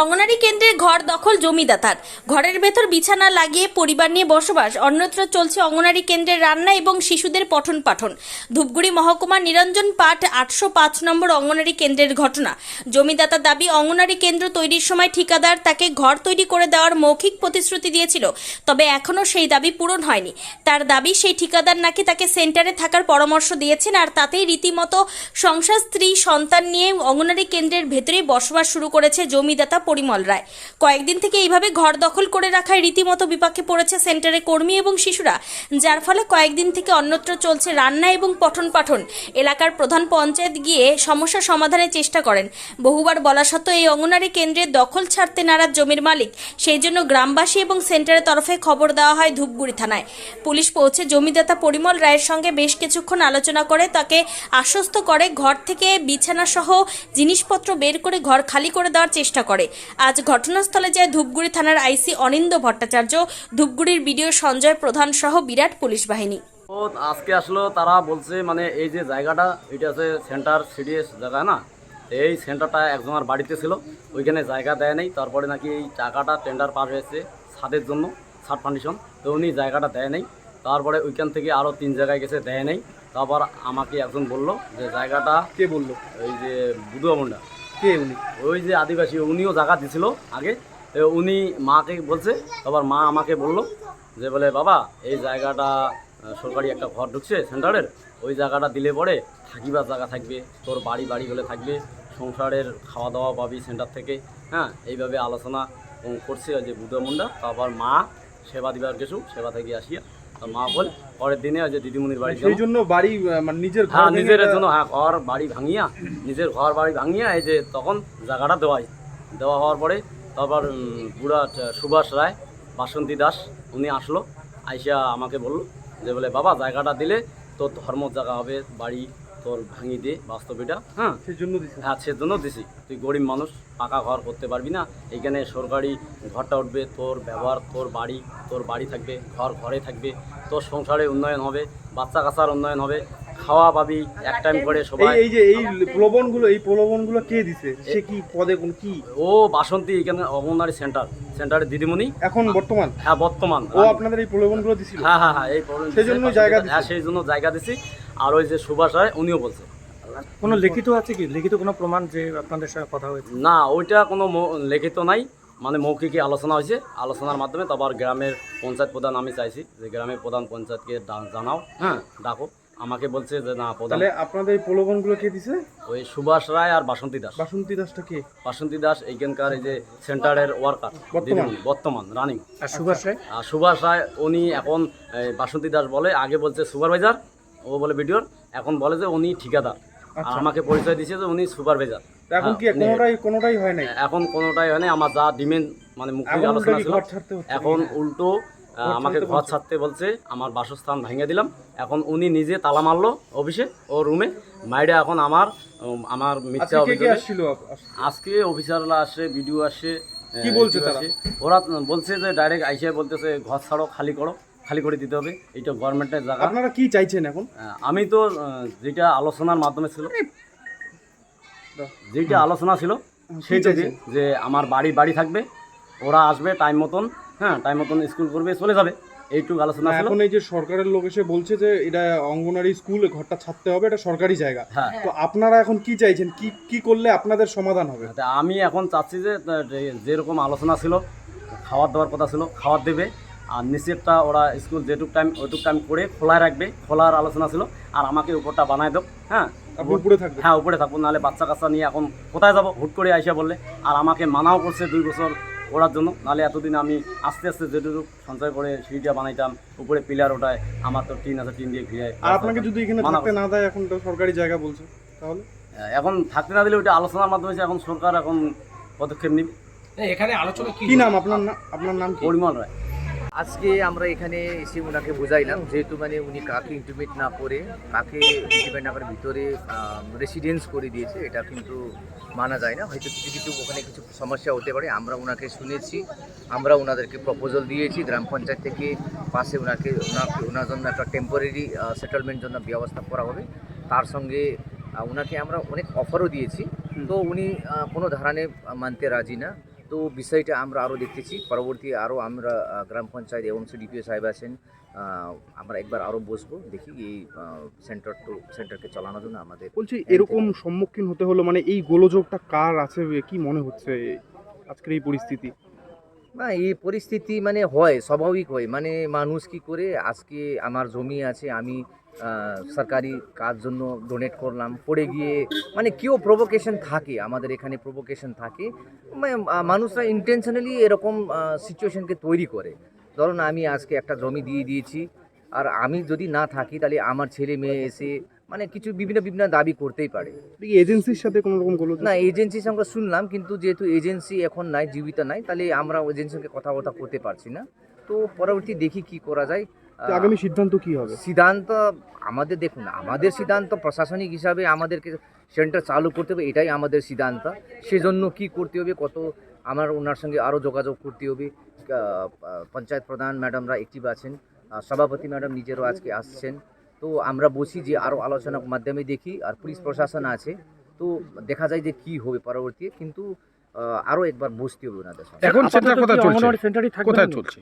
অঙ্গনারী কেন্দ্রে ঘর দখল জমিদাতার। ঘরের ভেতর বিছানা লাগিয়ে পরিবার নিয়ে বসবাস, অন্যত্র চলছে অঙ্গনারী কেন্দ্রের রান্না এবং শিশুদের পঠন পাঠন। ধূপগুড়ি মহকুমা নিরঞ্জন পাঠ আটশো পাঁচ নম্বর অঙ্গনারী কেন্দ্রের ঘটনা। জমিদাতার দাবি, অঙ্গনারী কেন্দ্র তৈরির সময় ঠিকাদার তাকে ঘর তৈরি করে দেওয়ার মৌখিক প্রতিশ্রুতি দিয়েছিল, তবে এখনও সেই দাবি পূরণ হয়নি। তার দাবি, সেই ঠিকাদার নাকি তাকে সেন্টারে থাকার পরামর্শ দিয়েছেন আর তাতেই রীতিমতো সংসার, স্ত্রী, সন্তান নিয়ে অঙ্গনারী কেন্দ্রের ভেতরেই বসবাস শুরু করেছে জমিদাতা পরিমল রায়। কয়েকদিন থেকে এইভাবে ঘর দখল করে রাখায় রীতিমতো বিপাকে পড়েছে সেন্টারে কর্মী এবং শিশুরা, যার ফলে কয়েকদিন থেকে অন্যত্র চলছে রান্না এবং পঠন পাঠন। এলাকার প্রধান পঞ্চায়েত গিয়ে সমস্যা সমাধানের চেষ্টা করেন। বহুবার বলা সত্ত্বেও এই অঙ্গনারী কেন্দ্রের দখল ছাড়তে নারাজ জমির মালিক। সেই জন্য গ্রামবাসী এবং সেন্টারের তরফে খবর দেওয়া হয় ধূপগুড়ি থানায়। পুলিশ পৌঁছে জমিদাতা পরিমল রায়ের সঙ্গে বেশ কিছুক্ষণ আলোচনা করে তাকে আশ্বস্ত করে ঘর থেকে বিছানা সহ জিনিসপত্র বের করে ঘর খালি করে দেওয়ার চেষ্টা করে। আজ ঘটনাস্থলে যায় ধূপগুড়ি থানার আইসি অনিন্দ ভট্টাচার্য। ধূপগুড়ির বিডিও সঞ্জয় প্রধান সহ বিরাট পুলিশ বাহিনী। ও আজকে আসলো তারা বলছে মানে এই যে জায়গাটা এটা আছে সেন্টার সিডিএস জায়গা না? এই সেন্টারটা একজনের বাড়িতে ছিল ওইখানে জায়গা দেয় নাই তারপরে নাকি এই টাকাটা টেন্ডার পাস হয়েছে ছাদের জন্য ছাদ ফান্ডিশন তো উনি জায়গাটা দেয় নাই তারপরে ওইখান থেকে আরও তিন জায়গায় গেছে দেয় নাই তারপর আমাকে একজন বলল যে জায়গাটা কে বলল? ওই যে বুধুয়া মুন্ডা। কে উনি? ওই যে আদিবাসী, উনিও জায়গা দিছিল আগে। উনি মাকে বলছে তারপর মা আমাকে বলল যে বলে, বাবা, এই জায়গাটা সরকারি একটা ঘর ঢুকছে সেন্টারের। ওই জায়গাটা দিলে পরে থাকিবার জায়গা থাকবে। তোর বাড়ি বাড়ি হলে থাকবে। সংসারের খাওয়া দাওয়া পাবি সেন্টার থেকে। হ্যাঁ এইভাবে আলোচনা করছে যে বুদ্ধ মুন্ডা তারপর মা সেবা দিবার কিছু, সেবা থেকে আসিয়া মা বল পরের দিনে ওই যে দিদিমণির বাড়ি সেই জন্য বাড়ি মানে নিজের হ্যাঁ নিজের জন্য হ্যাঁ ঘর বাড়ি ভাঙিয়া নিজের ঘর বাড়ি ভাঙিয়া এই যে তখন জায়গাটা দেওয়াই দেওয়া হওয়ার পরে তারপর বুড়া সুভাষ রায় বাসন্তী দাস উনি আসলো আইসা আমাকে বলল যে বলে বাবা জায়গাটা দিলে তোর ধর্ম জায়গা হবে বাড়ি তোর ভাঙি দে বাস্তব এটা হ্যাঁ? সেই জন্য হ্যাঁ সেজন্য দিছি। তুই গরিব মানুষ পাকা ঘর করতে পারবি না। এইখানে সরকারি ঘরটা উঠবে তোর ব্যবহার তোর বাড়ি তোর বাড়ি থাকবে ঘর ঘরে থাকবে তোর সংসারে উন্নয়ন হবে বাচ্চা কাচ্চার উন্নয়ন হবে খাওয়া পাবি এক টাইম করে সবাই। এই যে এই প্রলোভনগুলো এই প্রলোভনগুলো কে দিছে? সে কি পদে কোন কি? ও বাসন্তী এখানে অঙ্গনওয়াড়ি সেন্টার সেন্টারের দিদিমণি। এখন বর্তমান? হ্যাঁ বর্তমান। ও আপনাদের এই প্রলোভনগুলো দিছিল? হ্যাঁ হ্যাঁ হ্যাঁ এই problem সেই জন্য দিছে, জায়গা হ্যাঁ সেই জন্য জায়গা দিছি। আর ওই যে সুভাষ রায় উনিও বলছে। কোনো লিখিত আছে কি? লিখিত কোনো প্রমাণ যে আপনাদের সঙ্গে কথা হয়েছে? না ওইটা কোনো লিখিত নাই। মানে মৌখিকই আলোচনা হয়েছে। আলোচনার মাধ্যমে তারপর গ্রামের পঞ্চায়েত প্রধান আমি চাইছি যে গ্রামের প্রধান পঞ্চায়েতকে জানাও। হ্যাঁ ডাকো। আমাকে বলছে যে না প্রধান তাহলে আপনাদের এই প্রলোভনগুলো কে দিছে? ওই সুভাষ রায় আর বাসন্তী দাস। বাসন্তী দাসটা কে? বাসন্তী দাস এইখানকার এই যে সেন্টারের ওয়ার্কার বর্তমান? বর্তমান রানিং। আর সুভাষ রায়? আর সুভাষ রায় উনি এখন বাসন্তী দাস বলে আগে বলছে সুপারভাইজার ও বলে ভিডিওর এখন বলে যে উনি ঠিকাদার। আর আচ্ছা। আমাকে পরিচয় দিয়েছে যে উনি সুপারভাইজার। এখন কি হ্যাঁ, কোনোটাই কোনোটাই হয় নাই? এখন কোনোটাই হয় না আমার যা ডিমেন্ড মানে মুখে এখন উল্টো আলোচনা ছিল এখন উল্টো আমাকে ঘর ছাড়তে বলছে আমার বাসস্থান ভেঙে দিলাম। এখন উনি নিজে তালা মারলো অফিসে ও রুমে। মাইডে এখন আমার আমার মিথ্যা অভিযোগে আজকে অফিসাররা আসে বিডিও আসে কি বলছে তারা? ওরা বলছে যে ডাইরেক্ট আইসে বলতেছে ঘর ছাড়ো খালি করো। খালি করে দিতে হবে। এটা গভর্নমেন্টের জায়গা। আপনারা কি চাইছেন এখন? আমি তো যেটা আলোচনার মাধ্যমে ছিল যেটা আলোচনা ছিল সেইটা চাইছেন? যে আমার বাড়ি বাড়ি থাকবে ওরা আসবে টাইম মতন হ্যাঁ টাইম মতন স্কুল করবে চলে যাবে। এইটুকু আলোচনা ছিল। এখন এই যে সরকারের লোক এসে বলছে যে এটা অঙ্গনারী স্কুল ঘরটা ছাড়তে হবে এটা সরকারি জায়গা। হ্যাঁ। তো আপনারা এখন কি চাইছেন? কি কি করলে আপনাদের সমাধান হবে? তা আমি এখন চাচ্ছি যে যেরকম আলোচনা ছিল খাবার দাবার কথা ছিল খাবার দেবে। আর নিচেরটা ওরা স্কুল যেটুক টাইম ওইটুক টাইম করে খোলা রাখবে খোলার আলোচনা ছিল আর আমাকে উপরটা বানায় দেব হ্যাঁ? উপরে থাকবেন? হ্যাঁ উপরে থাকব নাহলে বাচ্চা কাচ্চা নিয়ে এখন কোথায় যাব? হুট করে আইসা বললে। আর আমাকে মানাও করছে দুই বছর ওড়ার জন্য নাহলে এতদিন আমি আস্তে আস্তে যেটুকু সঞ্চয় করে সিঁড়িটা বানাইতাম উপরে পিলার ওঠায় আমার তো টিন আছে টিন দিয়ে ঘিরে আর আপনাকে যদি এখানে থাকতে না দেয় এখন তো সরকারি জায়গা বলছে তাহলে? এখন থাকতে না দিলে ওইটা আলোচনার মাধ্যমে এখন সরকার এখন পদক্ষেপ নিবে। এখানে আলোচনা কি নাম আপনার নাম আপনার নাম পরিমল রায়। আজকে আমরা এখানে এসে ওনাকে বোঝাইলাম যেহেতু মানে উনি কাকে ইন্টিমেট না করে কাকে ইন্টিমেট না করে ভিতরে রেসিডেন্স করে দিয়েছে এটা কিন্তু মানা যায় না। হয়তো কিছু কিছু ওখানে কিছু সমস্যা হতে পারে আমরা ওনাকে শুনেছি আমরা ওনাদেরকে প্রপোজাল দিয়েছি গ্রাম পঞ্চায়েত থেকে পাশে ওনাকে ওনাকে ওনার জন্য একটা টেম্পোরারি সেটেলমেন্ট জন্য ব্যবস্থা করা হবে। তার সঙ্গে ওনাকে আমরা অনেক অফারও দিয়েছি। তো উনি কোনো ধারণে মানতে রাজি না। তো বিষয়টা আমরা আরও দেখতেছি। পরবর্তী আরও আমরা গ্রাম পঞ্চায়েত এবং ডিপিও সাহেব আছেন আমরা একবার আরও বসবো দেখি এই সেন্টার টু সেন্টারকে চালানোর জন্য আমাদের বলছি এরকম সম্মুখীন হতে হলো মানে এই গোলযোগটা কার আছে কি মনে হচ্ছে আজকের এই পরিস্থিতি? না এই পরিস্থিতি মানে হয় স্বাভাবিক হয়। মানে মানুষ কি করে আজকে আমার জমি আছে আমি সরকারি কাজ জন্য ডোনেট করলাম। পড়ে গিয়ে মানে কেউ প্রভোকেশন থাকে আমাদের এখানে প্রভোকেশন থাকে। মানে, মানুষরা ইন্টেনশনালি এরকম সিচুয়েশনকে তৈরি করে। ধরুন আমি আজকে একটা জমি দিয়ে দিয়েছি আর আমি যদি না থাকি তাহলে আমার ছেলে মেয়ে এসে মানে কিছু বিভিন্ন বিভিন্ন দাবি করতেই পারে। এজেন্সির সাথে কোনো রকম গোলযোগ? না এজেন্সির সঙ্গে শুনলাম কিন্তু যেহেতু এজেন্সি এখন নাই জীবিত নাই তাহলে আমরা এজেন্সির সঙ্গে কথাবার্তা করতে পারছি না। তো পরবর্তী দেখি কি করা যায়। আগামী সিদ্ধান্ত কি হবে? সিদ্ধান্ত আমাদের দেখুন আমাদের সিদ্ধান্ত প্রশাসনিক হিসাবে আমাদেরকে সেন্টার চালু করতে হবে এটাই আমাদের সিদ্ধান্ত। সেজন্য কি করতে হবে কত আমার ওনার সঙ্গে আরও যোগাযোগ করতে হবে। পঞ্চায়েত প্রধান ম্যাডামরা অ্যাক্টিভ আছেন সভাপতি ম্যাডাম নিজেরও আজকে আসছেন। তো আমরা বসি যে আরও আলোচনার মাধ্যমে দেখি আর পুলিশ প্রশাসন আছে। তো দেখা যায় যে কি হবে পরবর্তী কিন্তু আরও একবার বসতে হবে ওনাদের এখন সেন্টার কোথায় চলছে? কোথায় চলছে?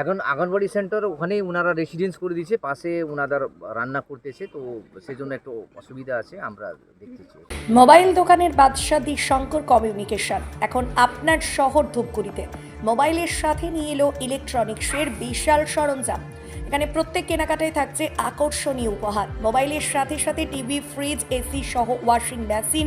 এখন আঙ্গনবাড়ি সেন্টার ওখানে ওনারা রেসিডেন্স করে দিয়েছে, পাশে ওনাদের রান্না করতেছে, তো সেজন্য একটু অসুবিধা আছে, আমরা দেখতেছি। মোবাইল দোকানের বাদশা বাদশাদী শঙ্কর কমিউনিকেশন, এখন আপনার শহর ধূপগুড়িতে। মোবাইলের সাথে নিয়ে এলো ইলেকট্রনিক্সের বিশাল সরঞ্জাম। এখানে প্রত্যেক কেনাকাটায় থাকছে আকর্ষণীয় উপহার। মোবাইলের সাথে সাথে টিভি, ফ্রিজ, এসি সহ ওয়াশিং মেশিন